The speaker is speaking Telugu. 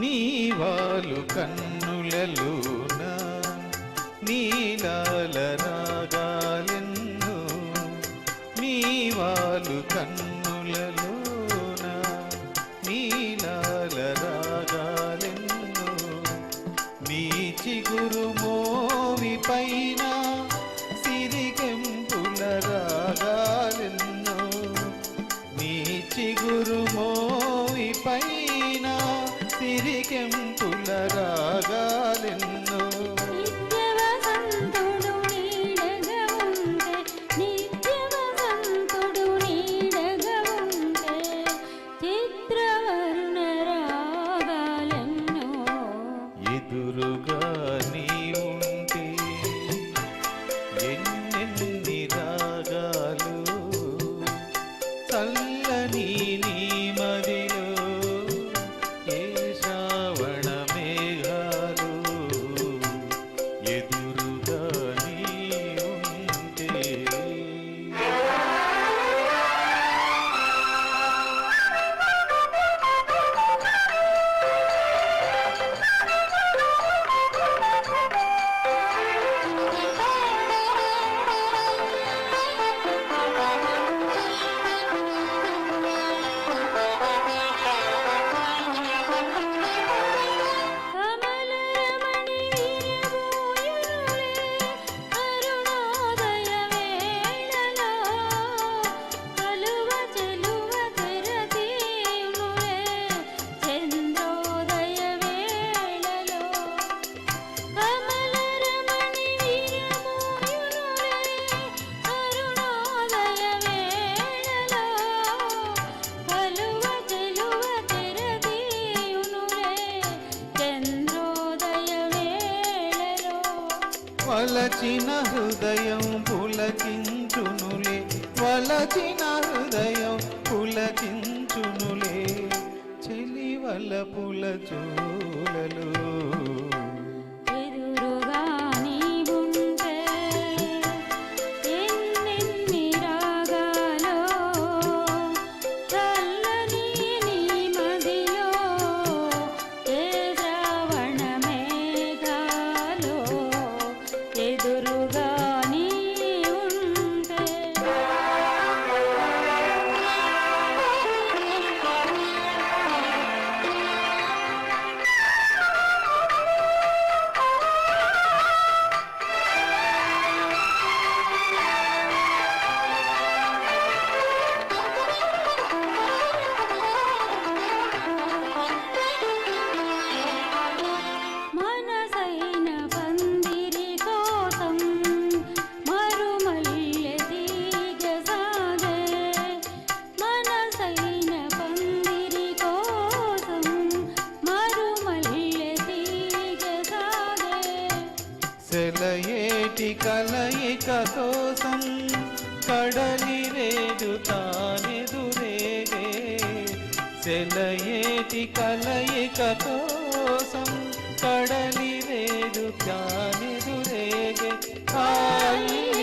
నీవాలు కన్నులలోన నీలాల రాగాలెన్ను నీవాలు కన్నులలోన నీలాల రాగాలెన్ను నీ చిగురు మోవి పైన ఎదురుగా నీ ఉంటే ఎన్నెన్ని రాగాలు చల్లని వలచిన హృదయం పులకించునులే వలచిన హృదయం పులకించునులే. చెలివల పుల చూలలు సెలయేటి కలయిక కోసం కడలిరేడు తానెదురేగే సెలయేటి కలయిక కోసం కడలిరేడు తానెదురేగే కాలి